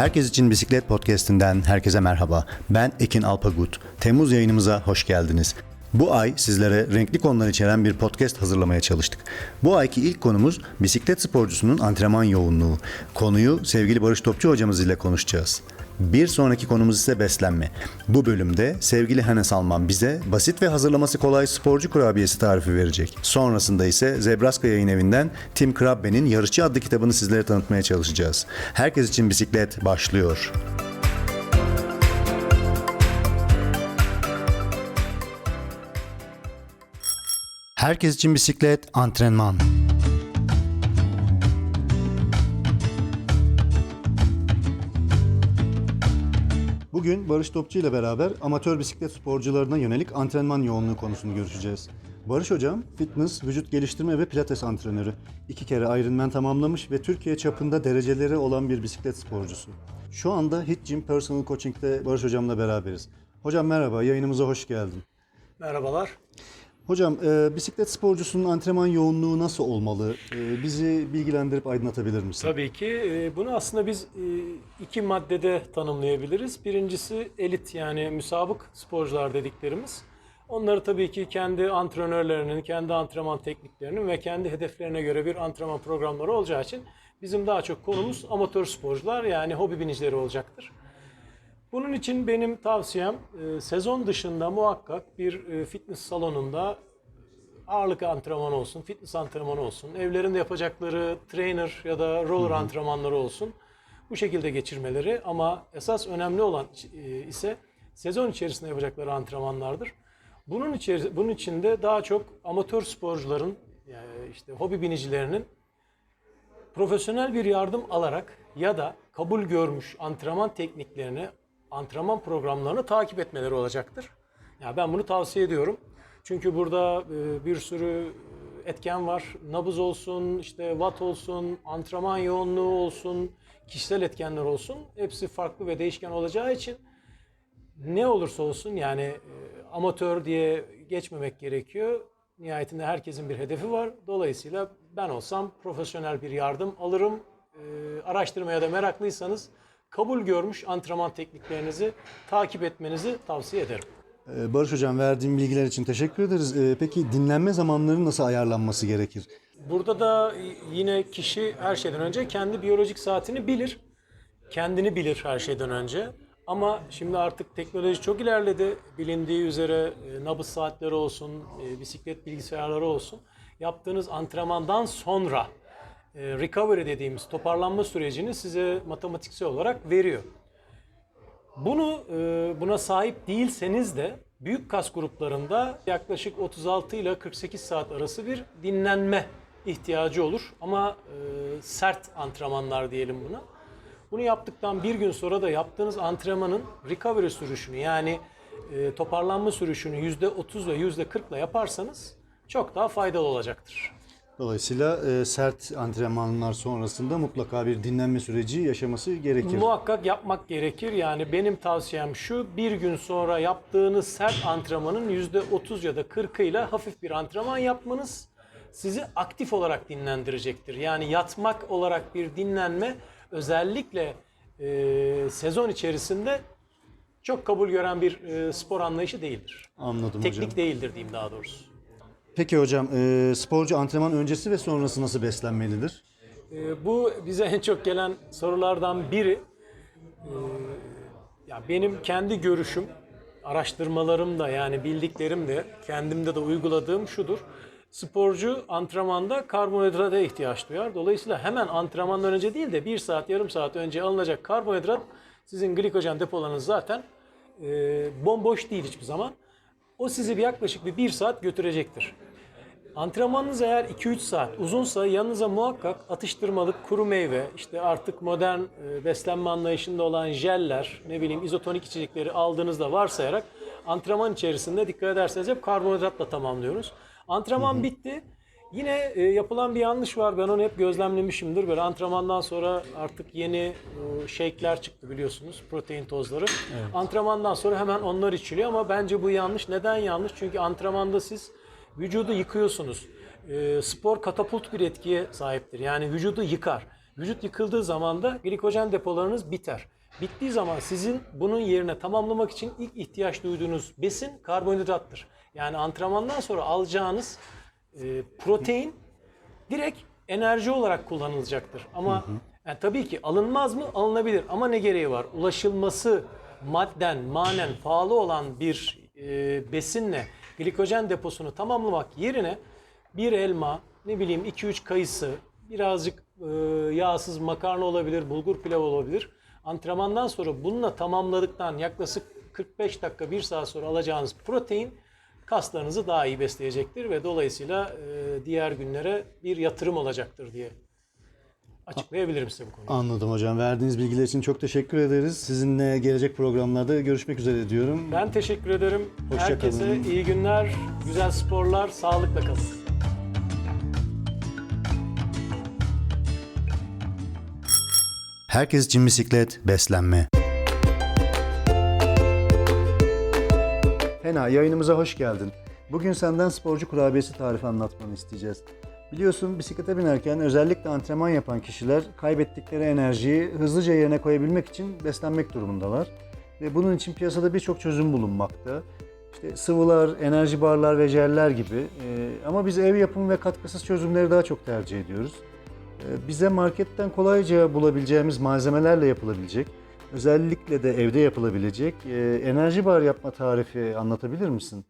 Herkes için Bisiklet Podcast'inden herkese merhaba. Ben Ekin Alpagut. Temmuz yayınımıza hoş geldiniz. Bu ay sizlere renkli konular içeren bir podcast hazırlamaya çalıştık. Bu ayki ilk konumuz bisiklet sporcusunun antrenman yoğunluğu. Konuyu sevgili Barış Topçu hocamız ile konuşacağız. Bir sonraki konumuz ise beslenme. Bu bölümde sevgili Hanes Alman bize basit ve hazırlaması kolay sporcu kurabiyesi tarifi verecek. Sonrasında ise Zebraska Yayın Evi'nden Tim Krabbe'nin Yarışçı adlı kitabını sizlere tanıtmaya çalışacağız. Herkes için bisiklet başlıyor. Herkes için bisiklet antrenman. Bugün Barış Topçu ile beraber amatör bisiklet sporcularına yönelik antrenman yoğunluğu konusunu görüşeceğiz. Barış Hocam, fitness, vücut geliştirme ve pilates antrenörü. İki kere Ironman tamamlamış ve Türkiye çapında dereceleri olan bir bisiklet sporcusu. Şu anda Hit Gym Personal Coaching'de Barış Hocam'la beraberiz. Hocam merhaba, yayınımıza hoş geldin. Merhabalar. Hocam, e, bisiklet sporcusunun antrenman yoğunluğu nasıl olmalı? E, bizi bilgilendirip aydınlatabilir misin? Tabii ki e, bunu aslında biz e, iki maddede tanımlayabiliriz. Birincisi elit yani müsabık sporcular dediklerimiz. Onları tabii ki kendi antrenörlerinin, kendi antrenman tekniklerinin ve kendi hedeflerine göre bir antrenman programları olacağı için bizim daha çok konumuz amatör sporcular yani hobi binicileri olacaktır. Bunun için benim tavsiyem e, sezon dışında muhakkak bir e, fitness salonunda ağırlık antrenmanı olsun, fitness antrenmanı olsun, evlerinde yapacakları trainer ya da roller antrenmanları olsun. Bu şekilde geçirmeleri ama esas önemli olan e, ise sezon içerisinde yapacakları antrenmanlardır. Bunun içeri, bunun içinde daha çok amatör sporcuların yani işte hobi binicilerinin profesyonel bir yardım alarak ya da kabul görmüş antrenman tekniklerini, antrenman programlarını takip etmeleri olacaktır. Ya ben bunu tavsiye ediyorum. Çünkü burada e, bir sürü etken var. Nabız olsun, işte watt olsun, antrenman yoğunluğu olsun, kişisel etkenler olsun. Hepsi farklı ve değişken olacağı için ne olursa olsun yani e, amatör diye geçmemek gerekiyor. Nihayetinde herkesin bir hedefi var. Dolayısıyla ben olsam profesyonel bir yardım alırım. E, araştırmaya da meraklıysanız kabul görmüş antrenman tekniklerinizi takip etmenizi tavsiye ederim. E, Barış Hocam verdiğin bilgiler için teşekkür ederiz. E, Peki dinlenme zamanları nasıl ayarlanması gerekir? Burada da yine kişi her şeyden önce kendi biyolojik saatini bilir. Kendini bilir her şeyden önce. Ama şimdi artık teknoloji çok ilerledi. Bilindiği üzere e, nabız saatleri olsun, e, bisiklet bilgisayarları olsun. Yaptığınız antrenmandan sonra recovery dediğimiz toparlanma sürecini size matematiksel olarak veriyor. Bunu e, buna sahip değilseniz de büyük kas gruplarında yaklaşık 36 ile 48 saat arası bir dinlenme ihtiyacı olur. Ama e, sert antrenmanlar diyelim buna. Bunu yaptıktan bir gün sonra da yaptığınız antrenmanın recovery sürüşünü yani e, toparlanma sürüşünü %30 ve %40 ile yaparsanız çok daha faydalı olacaktır. Dolayısıyla e, sert antrenmanlar sonrasında mutlaka bir dinlenme süreci yaşaması gerekir. Muhakkak yapmak gerekir. Yani benim tavsiyem şu, bir gün sonra yaptığınız sert antrenmanın %30 ya da 40'ıyla hafif bir antrenman yapmanız sizi aktif olarak dinlendirecektir. Yani yatmak olarak bir dinlenme özellikle e, sezon içerisinde çok kabul gören bir e, spor anlayışı değildir. Anladım Teknik hocam. değildir diyeyim daha doğrusu. Peki hocam e, sporcu antrenman öncesi ve sonrası nasıl beslenmelidir? Ee, bu bize en çok gelen sorulardan biri. Ee, ya benim kendi görüşüm, araştırmalarım da yani bildiklerim de kendimde de uyguladığım şudur. Sporcu antrenmanda karbonhidrata ihtiyaç duyar. Dolayısıyla hemen antrenmandan önce değil de bir saat yarım saat önce alınacak karbonhidrat sizin glikojen depolarınız zaten e, bomboş değil hiçbir zaman. O sizi bir yaklaşık bir, bir saat götürecektir. Antrenmanınız eğer 2-3 saat uzunsa yanınıza muhakkak atıştırmalık kuru meyve, işte artık modern e, beslenme anlayışında olan jeller, ne bileyim izotonik içecekleri aldığınızda varsayarak antrenman içerisinde dikkat ederseniz hep karbonhidratla tamamlıyoruz. Antrenman bitti. Yine e, yapılan bir yanlış var. Ben onu hep gözlemlemişimdir. Böyle antrenmandan sonra artık yeni e, shake'ler çıktı biliyorsunuz. Protein tozları. Antrenmandan sonra hemen onlar içiliyor ama bence bu yanlış. Neden yanlış? Çünkü antrenmanda siz vücudu yıkıyorsunuz. E, spor katapult bir etkiye sahiptir. Yani vücudu yıkar. Vücut yıkıldığı zaman da glikojen depolarınız biter. Bittiği zaman sizin bunun yerine tamamlamak için ilk ihtiyaç duyduğunuz besin karbonhidrattır. Yani antrenmandan sonra alacağınız e, protein direkt enerji olarak kullanılacaktır. Ama yani tabii ki alınmaz mı? Alınabilir. Ama ne gereği var? Ulaşılması madden, manen pahalı olan bir e, besinle glikojen deposunu tamamlamak yerine bir elma, ne bileyim 2-3 kayısı, birazcık e, yağsız makarna olabilir, bulgur pilav olabilir. Antrenmandan sonra bununla tamamladıktan yaklaşık 45 dakika 1 saat sonra alacağınız protein kaslarınızı daha iyi besleyecektir ve dolayısıyla e, diğer günlere bir yatırım olacaktır diye açıklayabilirim size bu konuyu. Anladım hocam. Verdiğiniz bilgiler için çok teşekkür ederiz. Sizinle gelecek programlarda görüşmek üzere diyorum. Ben teşekkür ederim. Hoşça Herkese kalın. iyi günler, güzel sporlar, sağlıkla kalın. Herkes için bisiklet, beslenme. Hena yayınımıza hoş geldin. Bugün senden sporcu kurabiyesi tarifi anlatmanı isteyeceğiz. Biliyorsun bisiklete binerken özellikle antrenman yapan kişiler kaybettikleri enerjiyi hızlıca yerine koyabilmek için beslenmek durumundalar. Ve bunun için piyasada birçok çözüm bulunmakta. İşte sıvılar, enerji barlar ve jeller gibi. Ee, ama biz ev yapımı ve katkısız çözümleri daha çok tercih ediyoruz. Ee, Bize marketten kolayca bulabileceğimiz malzemelerle yapılabilecek, özellikle de evde yapılabilecek e, enerji bar yapma tarifi anlatabilir misin?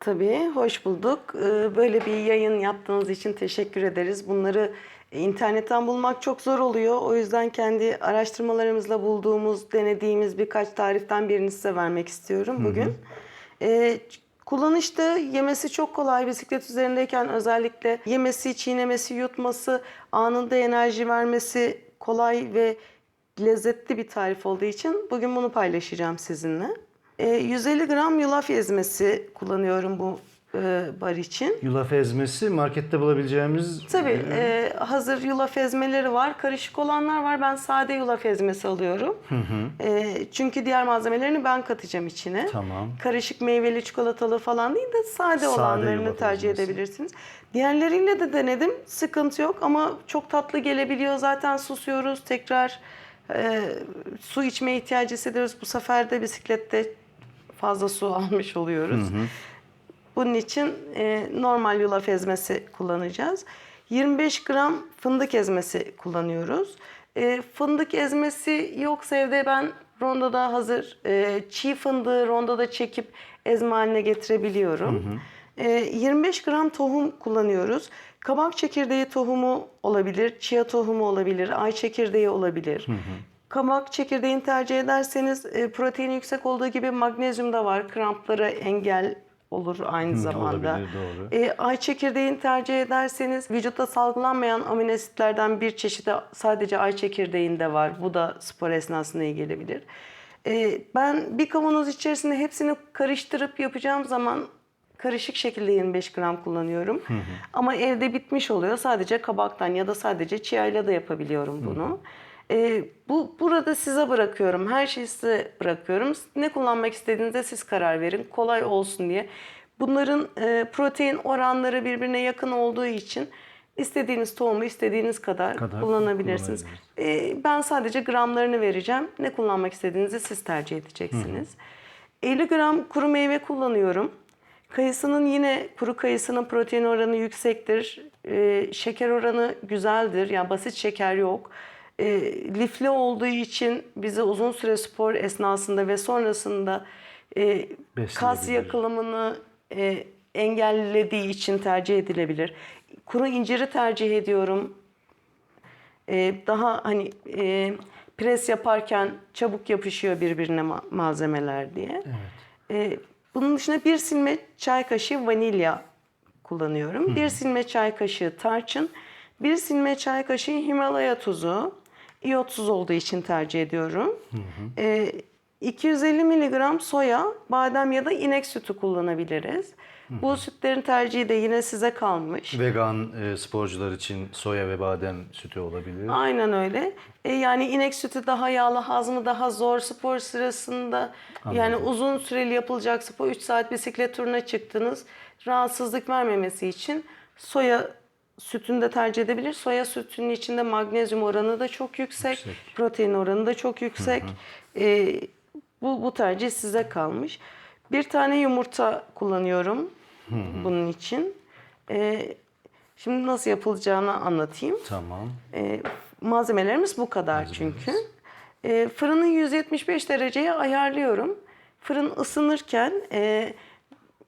Tabii, hoş bulduk. Ee, Böyle bir yayın yaptığınız için teşekkür ederiz. Bunları internetten bulmak çok zor oluyor. O yüzden kendi araştırmalarımızla bulduğumuz, denediğimiz birkaç tariften birini size vermek istiyorum bugün. Ee, Kullanışta yemesi çok kolay. Bisiklet üzerindeyken özellikle yemesi, çiğnemesi, yutması, anında enerji vermesi kolay ve lezzetli bir tarif olduğu için bugün bunu paylaşacağım sizinle. Ee, 150 gram yulaf ezmesi kullanıyorum bu e, bar için. Yulaf ezmesi markette bulabileceğimiz... Tabii e, hazır yulaf ezmeleri var. Karışık olanlar var. Ben sade yulaf ezmesi alıyorum. E, çünkü diğer malzemelerini ben katacağım içine. Tamam. Karışık meyveli çikolatalı falan değil de sade, Sade olanlarını tercih ezmesi. edebilirsiniz. Diğerleriyle de denedim. Sıkıntı yok ama çok tatlı gelebiliyor. Zaten susuyoruz. Tekrar e, su içmeye ihtiyacı hissediyoruz. Bu sefer de bisiklette fazla su almış oluyoruz. Bunun için e, normal yulaf ezmesi kullanacağız. 25 gram fındık ezmesi kullanıyoruz. E, fındık ezmesi yoksa evde ben rondoda hazır e, çiğ fındığı rondoda çekip ezme haline getirebiliyorum. E, 25 gram tohum kullanıyoruz. Kabak çekirdeği tohumu olabilir, chia tohumu olabilir, ay çekirdeği olabilir. Kabak çekirdeğini tercih ederseniz e, proteini yüksek olduğu gibi magnezyum da var. Kramplara engel olur aynı zamanda. olabilir, doğru. E, ay çekirdeğini tercih ederseniz vücutta salgılanmayan amino asitlerden bir çeşidi sadece ay çekirdeğinde var. Bu da spor esnasında iyi gelebilir. E, ben bir kavanoz içerisinde hepsini karıştırıp yapacağım zaman karışık şekilde 25 gram kullanıyorum. Ama evde bitmiş oluyor. Sadece kabaktan ya da sadece chia da yapabiliyorum bunu. E, bu burada size bırakıyorum. Her şeyi size bırakıyorum. Ne kullanmak istediğinize siz karar verin. Kolay olsun diye. Bunların e, protein oranları birbirine yakın olduğu için istediğiniz tohumu istediğiniz kadar, Kadar kullanabilirsiniz. E, ben sadece gramlarını vereceğim. Ne kullanmak istediğinizi siz tercih edeceksiniz. 50 gram kuru meyve kullanıyorum. Kayısının yine kuru kayısının protein oranı yüksektir. E, şeker oranı güzeldir. Yani basit şeker yok. E, lifli olduğu için bize uzun süre spor esnasında ve sonrasında e, kas yakılımını e, engellediği için tercih edilebilir. Kuru inciri tercih ediyorum. E, daha hani e, pres yaparken çabuk yapışıyor birbirine ma- malzemeler diye. E, bunun dışında bir silme çay kaşığı vanilya kullanıyorum. Bir silme çay kaşığı tarçın, bir silme çay kaşığı Himalaya tuzu. İyotsuz olduğu için tercih ediyorum. E, 250 miligram soya, badem ya da inek sütü kullanabiliriz. Bu sütlerin tercihi de yine size kalmış. Vegan e, sporcular için soya ve badem sütü olabilir. Aynen öyle. E, yani inek sütü daha yağlı, hazmı daha zor spor sırasında. Yani uzun süreli yapılacak spor. 3 saat bisiklet turuna çıktınız. Rahatsızlık vermemesi için soya sütünü de tercih edebilir. Soya sütünün içinde magnezyum oranı da çok yüksek, protein oranı da çok yüksek. Ee, bu, bu tercih size kalmış. Bir tane yumurta kullanıyorum bunun için. Ee, şimdi nasıl yapılacağını anlatayım. Tamam. E, malzemelerimiz bu kadar çünkü. E, fırını 175 dereceye ayarlıyorum. Fırın ısınırken e,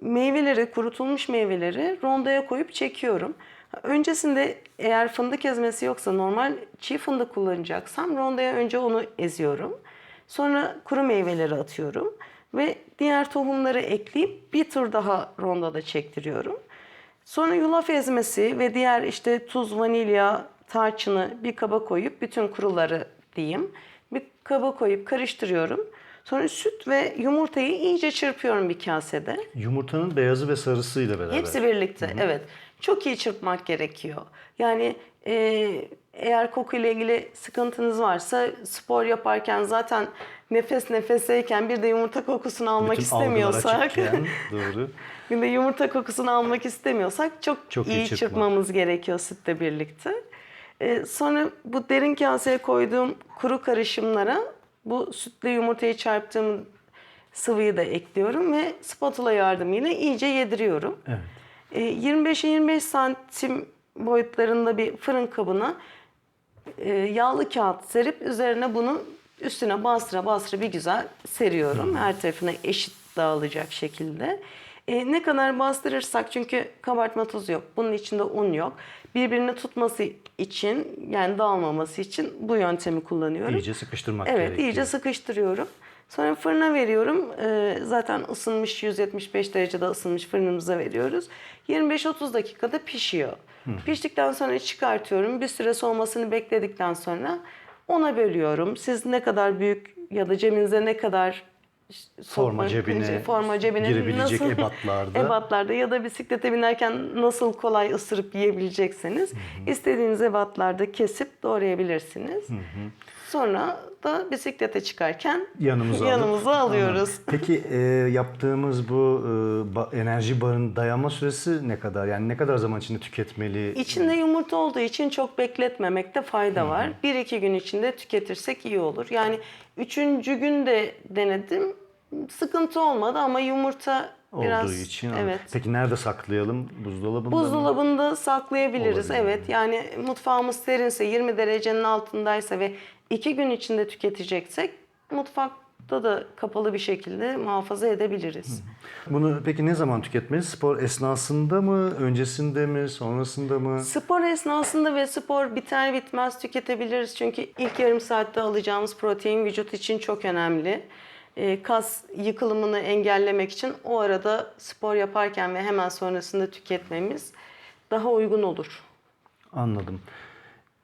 meyveleri, kurutulmuş meyveleri rondoya koyup çekiyorum. Öncesinde eğer fındık ezmesi yoksa normal çiğ fındık kullanacaksam rondoya önce onu eziyorum. Sonra kuru meyveleri atıyorum ve diğer tohumları ekleyip bir tur daha rondoda çektiriyorum. Sonra yulaf ezmesi ve diğer işte tuz, vanilya, tarçını bir kaba koyup bütün kuruları diyeyim. Bir kaba koyup karıştırıyorum. Sonra süt ve yumurtayı iyice çırpıyorum bir kasede. Yumurtanın beyazı ve sarısıyla beraber. Hepsi birlikte evet. Çok iyi çırpmak gerekiyor. Yani e, eğer kokuyla ilgili sıkıntınız varsa spor yaparken zaten nefes nefeseyken bir de yumurta kokusunu almak Bütün istemiyorsak açıkken, doğru. Bir de yumurta kokusunu almak istemiyorsak çok, Çok iyi iyi, çırpmamız gerekiyor sütle birlikte. Ee, sonra bu derin kaseye koyduğum kuru karışımlara bu sütle yumurtayı çarptığım sıvıyı da ekliyorum ve spatula yardımıyla iyice yediriyorum. Evet. Ee, 25'e 25 santim boyutlarında bir fırın kabına e, yağlı kağıt serip üzerine bunu üstüne bastıra bastıra bir güzel seriyorum. Her tarafına eşit dağılacak şekilde. E, ne kadar bastırırsak çünkü kabartma tozu yok. Bunun içinde un yok. Birbirini tutması için yani dağılmaması için bu yöntemi kullanıyorum. İyice sıkıştırmak Evet, gerekiyor. iyice sıkıştırıyorum. Sonra fırına veriyorum. Ee, zaten ısınmış 175 derecede ısınmış fırınımıza veriyoruz. 25-30 dakikada pişiyor. Piştikten sonra çıkartıyorum. Bir süre soğumasını bekledikten sonra ona bölüyorum. Siz ne kadar büyük ya da cebinize ne kadar Forma cebine forma cebine girebilecek ebatlarda. ebatlarda ya da bisiklete binerken nasıl kolay ısırıp yiyebilecekseniz istediğiniz ebatlarda kesip doğrayabilirsiniz. Sonra da bisiklete çıkarken Yanımıza, alıp- yanımıza alıyoruz. Anladım. Peki e, yaptığımız bu e, ba- enerji barın dayanma süresi ne kadar? Yani ne kadar zaman içinde tüketmeli? İçinde yumurta olduğu için çok bekletmemekte fayda var. Bir iki gün içinde tüketirsek iyi olur. Yani üçüncü gün de denedim. Sıkıntı olmadı ama yumurta biraz... olduğu için. Evet. Peki nerede saklayalım? Buzdolabında mı? Buzdolabında saklayabiliriz. Olabilir. Evet. Yani mutfağımız serinse, 20 derecenin altındaysa ve iki gün içinde tüketeceksek mutfakta da kapalı bir şekilde muhafaza edebiliriz. Bunu peki ne zaman tüketmeli? Spor esnasında mı? Öncesinde mi? Sonrasında mı? Spor esnasında ve spor biter bitmez tüketebiliriz. Çünkü ilk yarım saatte alacağımız protein vücut için çok önemli. Ee, kas yıkılımını engellemek için o arada spor yaparken ve hemen sonrasında tüketmemiz daha uygun olur. Anladım.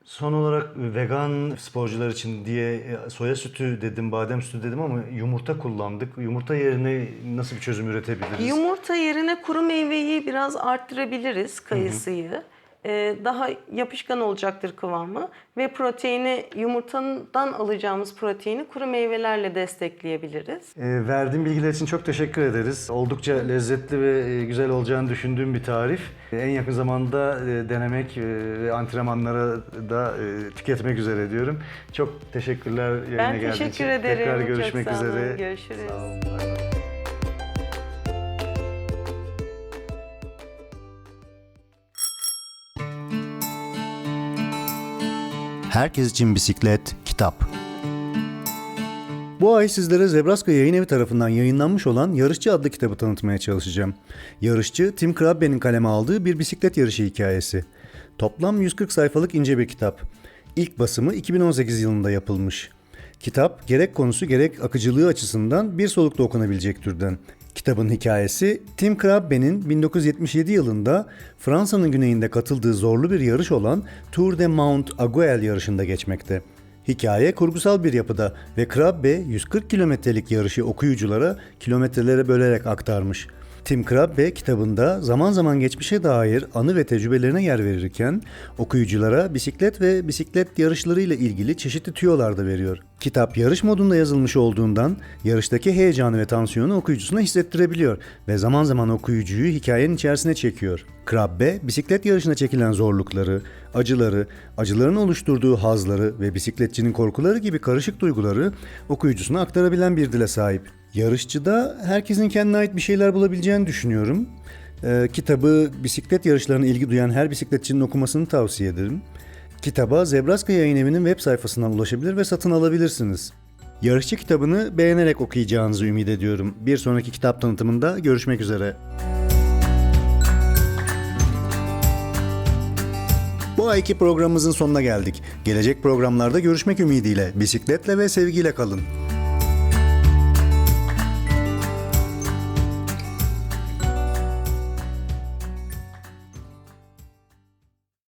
Son olarak vegan sporcular için diye e, soya sütü dedim, badem sütü dedim ama yumurta kullandık. Yumurta yerine nasıl bir çözüm üretebiliriz? Yumurta yerine kuru meyveyi biraz arttırabiliriz, kayısıyı. Ee, daha yapışkan olacaktır kıvamı ve proteini yumurtadan alacağımız proteini kuru meyvelerle destekleyebiliriz. E, verdiğin bilgiler için çok teşekkür ederiz. Oldukça lezzetli ve e, güzel olacağını düşündüğüm bir tarif. E, En yakın zamanda e, denemek e, ve antrenmanlara da e, tüketmek üzere diyorum. Çok teşekkürler yayına Ben geldiğin için. teşekkür ederim. Tekrar Çok görüşmek sağ olun. üzere. Görüşürüz. Sağ olun. Herkes için bisiklet, kitap. Bu ay sizlere Zebraska Yayın Evi tarafından yayınlanmış olan Yarışçı adlı kitabı tanıtmaya çalışacağım. Yarışçı, Tim Krabbe'nin kaleme aldığı bir bisiklet yarışı hikayesi. Toplam 140 sayfalık ince bir kitap. İlk basımı 2018 yılında yapılmış. Kitap gerek konusu gerek akıcılığı açısından bir solukta okunabilecek türden. Kitabın hikayesi Tim Krabbe'nin 1977 yılında Fransa'nın güneyinde katıldığı zorlu bir yarış olan Tour de Mount Aiguille yarışında geçmekte. Hikaye kurgusal bir yapıda ve Krabbe 140 kilometrelik yarışı okuyuculara kilometrelere bölerek aktarmış. Tim Krabbe kitabında zaman zaman geçmişe dair anı ve tecrübelerine yer verirken okuyuculara bisiklet ve bisiklet yarışlarıyla ilgili çeşitli tüyolar da veriyor. Kitap yarış modunda yazılmış olduğundan yarıştaki heyecanı ve tansiyonu okuyucusuna hissettirebiliyor ve zaman zaman okuyucuyu hikayenin içerisine çekiyor. Krabbe bisiklet yarışına çekilen zorlukları, acıları, acıların oluşturduğu hazları ve bisikletçinin korkuları gibi karışık duyguları okuyucusuna aktarabilen bir dile sahip. Yarışçıda herkesin kendine ait bir şeyler bulabileceğini düşünüyorum. Ee, kitabı bisiklet yarışlarına ilgi duyan her bisikletçinin okumasını tavsiye ederim. Kitaba Zebraska Yayın Evi'nin web sayfasından ulaşabilir ve satın alabilirsiniz. Yarışçı kitabını beğenerek okuyacağınızı ümit ediyorum. Bir sonraki kitap tanıtımında görüşmek üzere. Bu ayki programımızın sonuna geldik. Gelecek programlarda görüşmek ümidiyle bisikletle ve sevgiyle kalın.